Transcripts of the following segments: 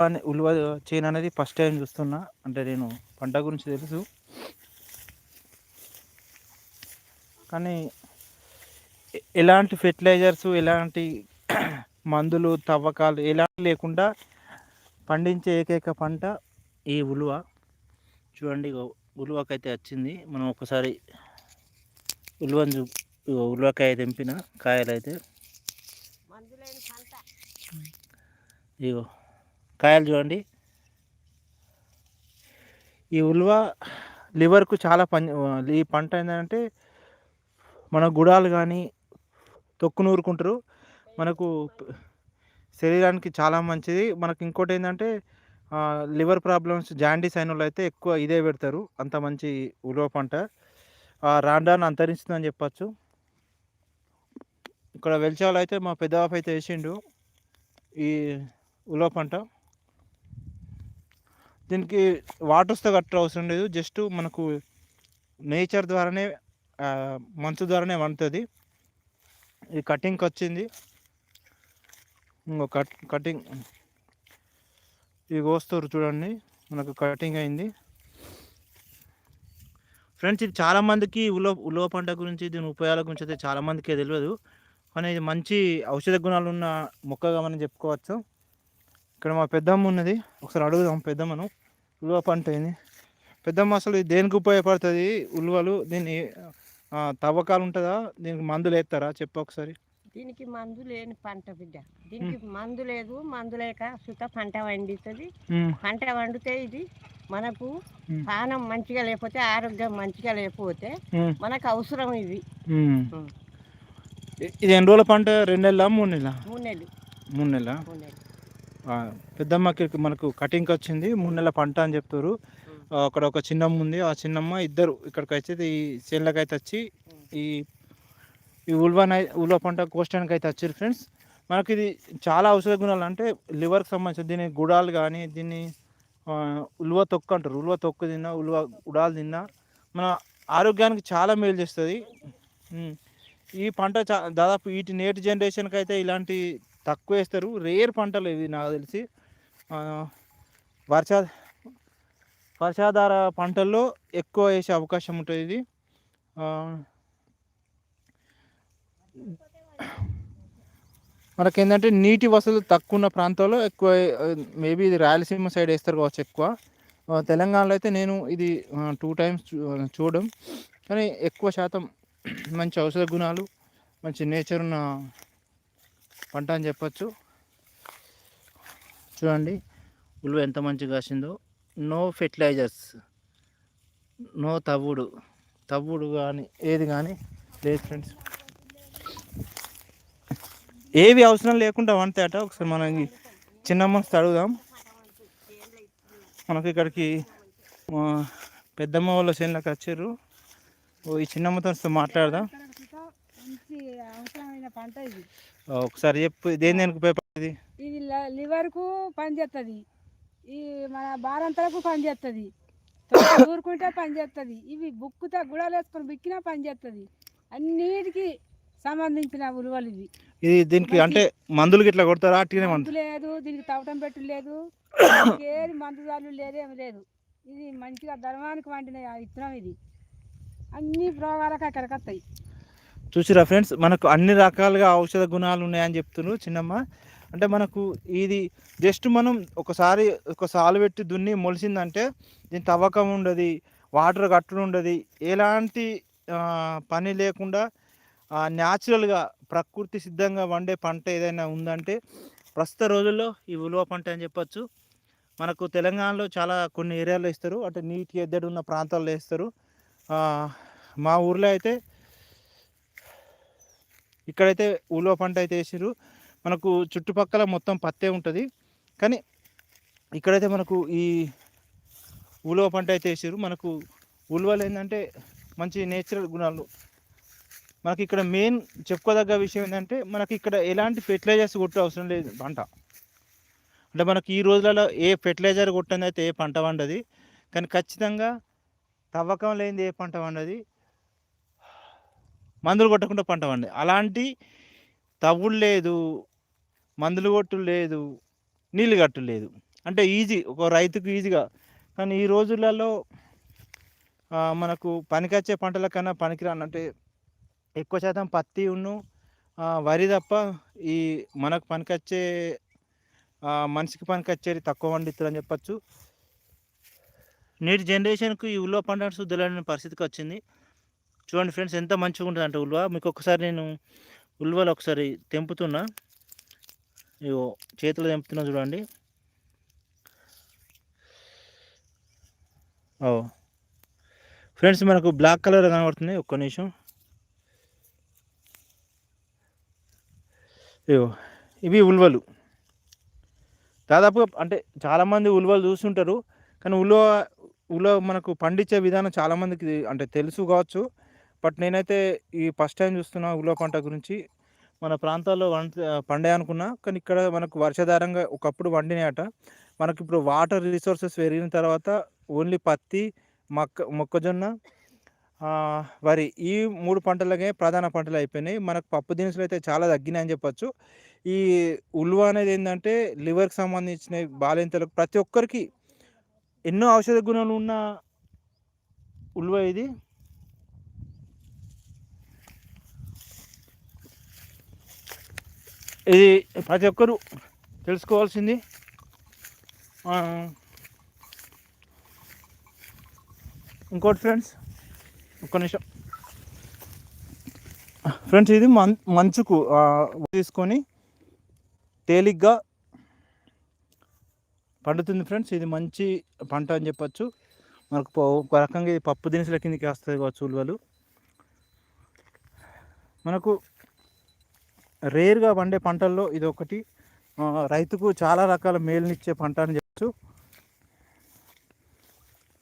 అనే- ఉలువ చేను అనేది ఫస్ట్ టైం చూస్తున్నా. అంటే నేను పంట గురించి తెలుసు. కానీ ఎలాంటి ఫెర్టిలైజర్స్ ఎలాంటి మందులు తవ్వకాలు ఎలాంటి లేకుండా పండించే ఏకైక పంట ఈ ఉలువ. చూడండి ఉలువకైతే వచ్చింది. మనం ఒకసారి ఉలువని చూ ఉలువకాయ తెంపిన కాయలు అయితే ఇగో కాయలు చూడండి. ఈ ఉల్వ లివర్కు చాలా పని ఈ పంట ఏంటంటే మన గుడాలు కానీ తొక్కు నూరుకుంటారు. మనకు శరీరానికి చాలా మంచిది. మనకు ఇంకోటి ఏంటంటే లివర్ ప్రాబ్లమ్స్ జాండీస్ అయిన వాళ్ళు అయితే ఎక్కువ ఇదే పెడతారు. అంత మంచి ఉలువ పంట. ఆ, అంతరించిందని అంతరిస్తుందని చెప్పచ్చు. ఇక్కడ వెలిచాలు అయితే మా పెద్ద అయితే వేసిండు ఈ ఉలవ పంట. దీనికి వాటర్స్తో కట్ట అవసరం లేదు. జస్ట్ మనకు నేచర్ ద్వారానే మంచు ద్వారానే వండుతుంది. ఇది కటింగ్కి వచ్చింది. ఇంకో కట్ కటింగ్. ఇది కోస్తారు చూడండి. మనకు కటింగ్ అయింది. ఫ్రెండ్స్ ఇది చాలామందికి ఉలో ఉలవ పంట గురించి దీని ఉపయోగాల గురించి అయితే చాలామందికి తెలియదు. కానీ ఇది మంచి ఔషధ గుణాలు ఉన్న మొక్కగా మనం చెప్పుకోవచ్చు. ఇక్కడ మా పెద్దమ్మ ఉన్నది. ఒకసారి అడుగుదాం పెద్దమ్మను. ఉలువ పంట ఏంది? పెద్దమ్మ అసలు ఇది దేనికి ఉపయోగపడుతుంది ఉలువలు? దీన్ని తవ్వకాలు ఉంటుందా? దీనికి మందులు వేస్తారా? చెప్పు ఒకసారి. దీనికి మందు లేని పంట బిడ్డ. దీనికి మందు లేదు. మందు లేక సుత పంట వండుతుంది పంట వండితే ఇది మనకు. పానం మంచిగా లేకపోతే ఆరోగ్యం మంచిగా లేకపోతే మనకు అవసరం మ్మ్. ఇది ఎన్ని రోజుల పంట? రెండు నెలల? మూడు నెలల? మూడు నెలలు. మూడు నెలల? మూడు నెలలు. పెద్దమ్మకి మనకు కటింగ్కి వచ్చింది మూడు నెలల పంట అని చెప్తారు. అక్కడ ఒక చిన్నమ్మ ఉంది ఆ చిన్నమ్మ ఇద్దరు ఇక్కడికి అయితే ఈ చేనులకు అయితే వచ్చి ఈ ఈ ఉల్వా నై ఉల్వా పంట కోసడానికి అయితే వచ్చారు ఫ్రెండ్స్ మనకి ఇది చాలా ఔషధ గుణాలు అంటే లివర్కి సంబంధించి దీని గుడాలు కానీ దీన్ని ఉల్వ తొక్కు అంటారు. ఉల్వ తొక్కు తిన్నా ఉల్వ గుడాలు తిన్నా మన ఆరోగ్యానికి చాలా మేలు చేస్తుంది. ఈ పంట చా దాదాపు వీటి నేటి జనరేషన్కి అయితే ఇలాంటి తక్కువ వేస్తారు రేర్ పంటలు ఇవి నాకు తెలిసి. వర్షా వర్షాధార పంటల్లో ఎక్కువ వేసే అవకాశం ఉంటుంది ఇది. మనకి ఏంటంటే నీటి వసతులు తక్కువ ఉన్న ప్రాంతాల్లో ఎక్కువ మేబీ ఇది రాయలసీమ సైడ్ వేస్తారు కావచ్చు ఎక్కువ. తెలంగాణలో అయితే నేను ఇది టూ టైమ్స్ చూడడం. కానీ ఎక్కువ శాతం మంచి ఔషధ గుణాలు మంచి నేచర్ ఉన్న పంట అని చెప్పచ్చు. చూడండి ఉలువ ఎంత మంచిగా కాసిందో. No fertilizers. నో తవ్వుడు. తవ్వుడు కానీ ఏది కానీ లేదు ఫ్రెండ్స్. ఏవి అవసరం లేకుండా వంతాయట ఒకసారి మనం చిన్న మనసు అడుగుదాం. మనకి ఇక్కడికి మా పెద్దమ్మ వాళ్ళ చేనులకు వచ్చారు. ఓ ఈ చిన్నమ్మతో మాట్లాడదాం. మంచి అవసరమైన పంట ఇది. ఒకసారి చెప్పు దేని దేనికి ఉపయోగపడుతుంది ఇది? లివర్కు పనిచేస్తుంది ఈ మన బారంతలకు పనిచేస్తుంది ఊరుకుంటే పనిచేస్తుంది ఇవి బుక్కుతో గుడాలు వేసుకొని బిక్కినా పనిచేస్తుంది అన్నిటికీ సంబంధించిన ఉలువలు ఇవి. ఇది దీనికి అంటే మందులు గిట్లా కొడతారా? అట్టిగానే మందు లేదు దీనికి తవ్వటం పెట్టు లేదు. ఏది మందు జాలు లేదు. ఏమి లేదు ఇది మంచిగా ధర్మానికి వండిన విత్తనం ఇది. అన్ని రోగాలకు అక్కడికి వస్తాయి. చూసిరా ఫ్రెండ్స్ మనకు అన్ని రకాలుగా ఔషధ గుణాలు ఉన్నాయని చెప్తున్నారు చిన్నమ్మ. అంటే మనకు ఇది జస్ట్ మనం ఒకసారి ఒక సాలు పెట్టి దున్ని మొలిసిందంటే దీని తవ్వకం ఉండదు వాటర్ కట్టడం ఉండదు. ఎలాంటి పని లేకుండా న్యాచురల్గా ప్రకృతి సిద్ధంగా వండే పంట ఏదైనా ఉందంటే ప్రస్తుత రోజుల్లో ఈ ఉలువ పంట అని చెప్పచ్చు. మనకు తెలంగాణలో చాలా కొన్ని ఏరియాలో ఇస్తారు అంటే నీటి ఎద్దడి ఉన్న ప్రాంతాల్లో వేస్తారు. మా ఊర్లో అయితే ఇక్కడైతే ఉలువ పంట అయితే వేసారు మనకు చుట్టుపక్కల మొత్తం పత్తే ఉంటుంది. కానీ ఇక్కడైతే మనకు ఈ ఉలువ పంట అయితే వేసారు మనకు ఉలువలు ఏంటంటే మంచి నేచురల్ గుణాలు. మనకి ఇక్కడ మెయిన్ చెప్పుకోదగ్గ విషయం ఏంటంటే మనకి ఇక్కడ ఎలాంటి ఫెర్టిలైజర్స్ కొట్టే అవసరం లేదు పంట. అంటే మనకి ఈ రోజులలో ఏ ఫెర్టిలైజర్ కొట్టని అయితే ఏ పంట వండది కానీ ఖచ్చితంగా తవ్వకం లేనిది ఏ పంట వండది మందులు కొట్టకుండా పంట పండి అలాంటి తవ్వుడు లేదు మందులు కొట్టు లేదు నీళ్ళు కట్టు లేదు. అంటే ఈజీ ఒక రైతుకు ఈజీగా. కానీ ఈ రోజులలో మనకు పనికొచ్చే పంటల కన్నా పనికిరాను అంటే ఎక్కువ శాతం పత్తి ఉన్ను వరి తప్ప ఈ మనకు పనికొచ్చే మనిషికి పనికొచ్చేది తక్కువ పండితులు అని చెప్పచ్చు. నేటి జనరేషన్కు ఈ ఊళ్ళో పంట శుద్ధులైన పరిస్థితికి వచ్చింది. చూడండి ఫ్రెండ్స్ ఎంత మంచిగా ఉంటుంది అంటే ఉల్వ. మీకు ఒకసారి నేను ఉల్వలు ఒకసారి తెంపుతున్నా. ఇగో చేతిలో తెంపుతున్నా చూడండి. ఓ. ఫ్రెండ్స్ మనకు బ్లాక్ కలర్ కనబడుతుంది. ఒక్క నిమిషం. ఇగో ఇవి ఉల్వలు. దాదాపుగా అంటే చాలామంది ఉల్వలు చూస్తుంటారు. కానీ ఉల్వ ఉల్వ మనకు పండించే విధానం చాలామందికి అంటే తెలుసు కావచ్చు. బట్ నేనైతే ఈ ఫస్ట్ టైం చూస్తున్నా ఉల్వ పంట గురించి మన ప్రాంతాల్లో వన్ పండే అనుకున్నా కానీ ఇక్కడ మనకు వర్షాధారంగా ఒకప్పుడు వండినాయట. మనకి ఇప్పుడు వాటర్ రిసోర్సెస్ పెరిగిన తర్వాత ఓన్లీ పత్తి మొక్క మొక్కజొన్న వరి ఈ మూడు పంటలకే ప్రధాన పంటలు అయిపోయినాయి. మనకు పప్పు దినుసులు అయితే చాలా తగ్గినాయి అని చెప్పొచ్చు. ఈ ఉల్వ అనేది ఏంటంటే లివర్కి సంబంధించిన బాలింతలకు ప్రతి ఒక్కరికి ఎన్నో ఔషధ గుణాలు ఉన్న ఉల్వ ఇది. ఇది ప్రతి ఒక్కరు తెలుసుకోవాల్సింది. ఇంకోటి ఫ్రెండ్స్ ఒక్క నిమిషం. ఫ్రెండ్స్ ఇది మం మంచుకు తీసుకొని తేలిగ్గా పండుతుంది ఫ్రెండ్స్. ఇది మంచి పంట అని చెప్పొచ్చు. మనకు ఒక రకంగా ఇది పప్పు దినుసుల కిందకి వస్తుంది కావచ్చు ఉలువలు. మనకు రేర్గా పండే పంటల్లో ఇది ఒకటి రైతుకు చాలా రకాల మేలునిచ్చే పంట అని చెప్పచ్చు.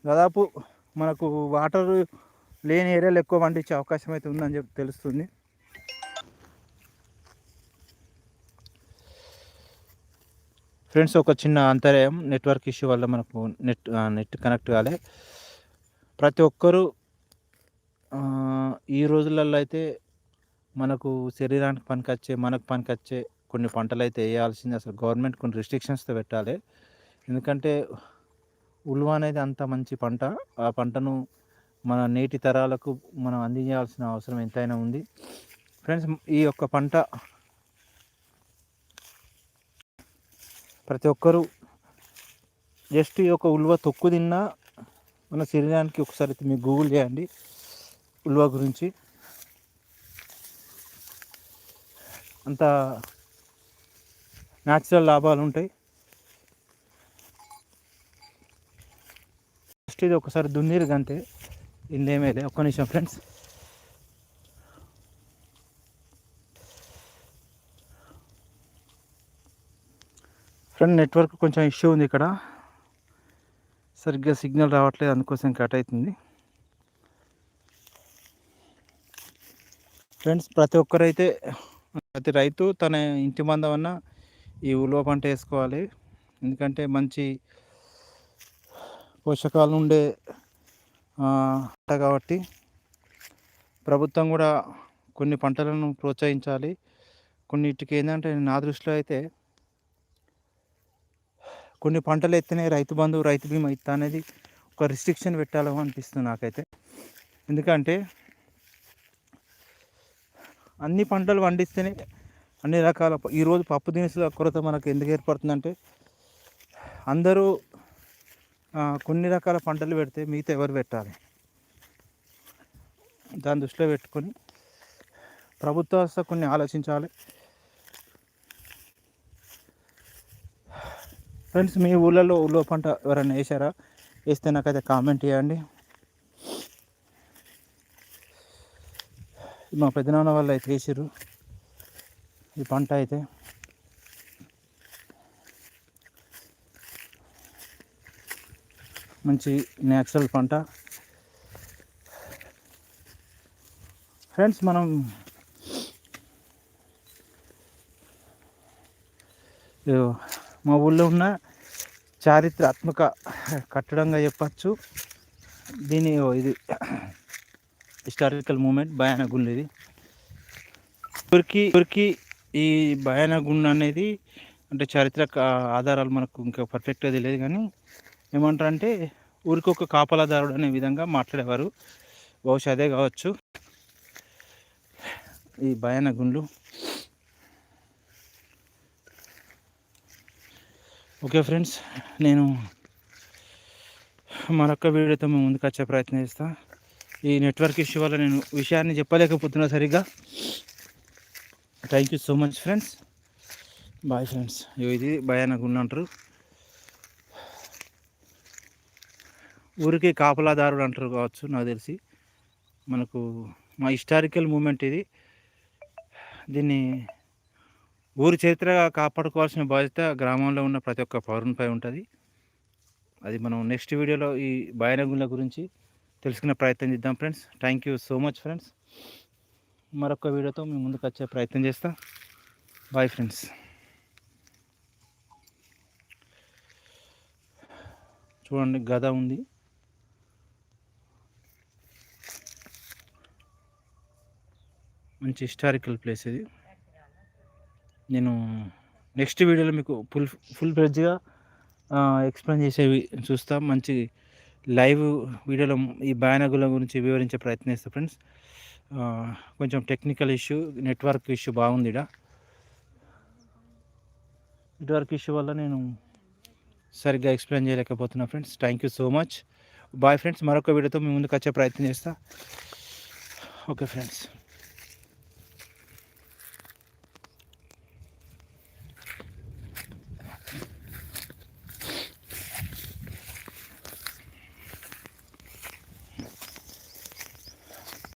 దాదాపు మనకు వాటర్ లేని ఏరియాలో ఎక్కువ పండించే అవకాశం అయితే ఉందని చెప్పి తెలుస్తుంది. ఫ్రెండ్స్ ఒక చిన్న అంతరాయం నెట్వర్క్ ఇష్యూ వల్ల మనకు నెట్ నెట్ కనెక్ట్ కాలే. ప్రతి ఒక్కరూ ఈ రోజులలో అయితే మనకు శరీరానికి పనికొచ్చే మనకు పనికొచ్చే కొన్ని పంటలు అయితే వేయాల్సింది. అసలు గవర్నమెంట్ కొన్ని రిస్ట్రిక్షన్స్తో పెట్టాలి. ఎందుకంటే ఉల్వ అనేది అంత మంచి పంట. ఆ పంటను మన నేటి తరాలకు మనం అందించాల్సిన అవసరం ఎంతైనా ఉంది. ఫ్రెండ్స్ ఈ యొక్క పంట ప్రతి ఒక్కరూ జస్ట్ ఈ యొక్క ఉల్వ తొక్కు తిన్నా మన శరీరానికి ఒకసారి మీరు గూగుల్ చేయండి. ఉల్వ గురించి. అంత న్యాచురల్ లాభాలు ఉంటాయి. ఫస్ట్ ఇది ఒకసారి దున్నీరు గంతే. ఇందేమేలే ఒక్క నిమిషం ఫ్రెండ్స్ ఫ్రెండ్ నెట్వర్క్ కొంచెం ఇష్యూ ఉంది ఇక్కడ. సరిగ్గా సిగ్నల్ రావట్లేదు. అందుకోసం కట్ అవుతుంది. ఫ్రెండ్స్ ప్రతి ఒక్కరైతే ప్రతి రైతు తన ఇంటి మందమన్నా ఈ ఉలువ పంట వేసుకోవాలి. ఎందుకంటే మంచి పోషకాలు ఉండే పంట కాబట్టి ప్రభుత్వం కూడా కొన్ని పంటలను ప్రోత్సహించాలి. కొన్నిటికి ఏంటంటే నా దృష్టిలో అయితే కొన్ని పంటలు ఎత్తేనే రైతు బంధువు రైతు బీమా ఇస్తా అనేది ఒక రిస్ట్రిక్షన్ పెట్టాలని అనిపిస్తుంది నాకైతే. ఎందుకంటే అన్ని పంటలు పండిస్తేనే అన్ని రకాల ఈరోజు పప్పు దినుసుల కొరత మనకు ఎందుకు ఏర్పడుతుందంటే అందరూ కొన్ని రకాల పంటలు పెడితే మిగతా ఎవరు పెట్టాలి? దాన్ని దృష్టిలో పెట్టుకొని ప్రభుత్వ వ్యవస్థ కొన్ని ఆలోచించాలి. ఫ్రెండ్స్ మీ ఊళ్ళలో ఊళ్ళో పంట ఎవరైనా వేసారా వేస్తే నాకైతే కామెంట్ చేయండి. మా పెద్దనాన్న వాళ్ళు అయితే వేసారు ఈ పంట అయితే. మంచి న్యాచురల్ పంట. ఫ్రెండ్స్ మనం మా ఊళ్ళో ఉన్న చారిత్రాత్మక కట్టడంగా చెప్పచ్చు. దీని ఇది హిస్టారికల్ మూమెంట్ భయాన ఇది. ఊరికి ఊరికి ఈ భయాన గుండు అనేది అంటే చారిత్రక ఆధారాలు మనకు ఇంకా పర్ఫెక్ట్గా తెలియదు కానీ ఏమంటారంటే ఊరికి ఒక కాపలాదారుడు అనే విధంగా మాట్లాడేవారు. బహుశా అదే కావచ్చు. ఈ భయాన గుండ్లు ఓకే ఫ్రెండ్స్ నేను మరొక వీడియోతో మేము ముందుకు వచ్చే ప్రయత్నం చేస్తాను ఈ నెట్వర్క్ ఇష్యూ వల్ల నేను విషయాన్ని చెప్పలేకపోతున్నా సరిగ్గా. Thank you so much friends bye friends ఇది భయాన గుండు అంటారు కాపలాదారుడు అంటారు కావచ్చు నాకు తెలిసి. మనకు మా హిస్టారికల్ మూమెంట్ ఇది. దీన్ని ఊరి చరిత్రగా కాపాడుకోవాల్సిన బాధ్యత గ్రామంలో ఉన్న ప్రతి ఒక్క పౌరునిపై ఉంటుంది. అది మనం నెక్స్ట్ వీడియోలో ఈ బాయనగుళ్ళ గురించి తెలుసుకునే ప్రయత్నం చేద్దాం friends thank you so much friends మరొక వీడియోతో మేము ముందుకు వచ్చే ప్రయత్నం చేస్తాం. బాయ్ ఫ్రెండ్స్ చూడండి గద ఉంది. మంచి హిస్టారికల్ ప్లేస్ ఇది. నేను నెక్స్ట్ వీడియోలో మీకు ఫుల్ ఫుల్ ఫ్రెడ్జ్గా ఎక్స్ప్లెయిన్ చేసేవి చూస్తా. మంచి లైవ్ వీడియోలో ఈ బాయనగుల గురించి వివరించే ప్రయత్నిస్తాను ఫ్రెండ్స్ కొంచెం టెక్నికల్ ఇష్యూ నెట్వర్క్ ఇష్యూ బాగుంది ఇక్కడ నెట్వర్క్ ఇష్యూ వల్ల నేను సరిగ్గా explain చేయలేకపోతున్నా friends. Thank you so much bye friends మరొక వీడియోతో మీ ముందుకు వచ్చే ప్రయత్నం చేస్తా. Okay friends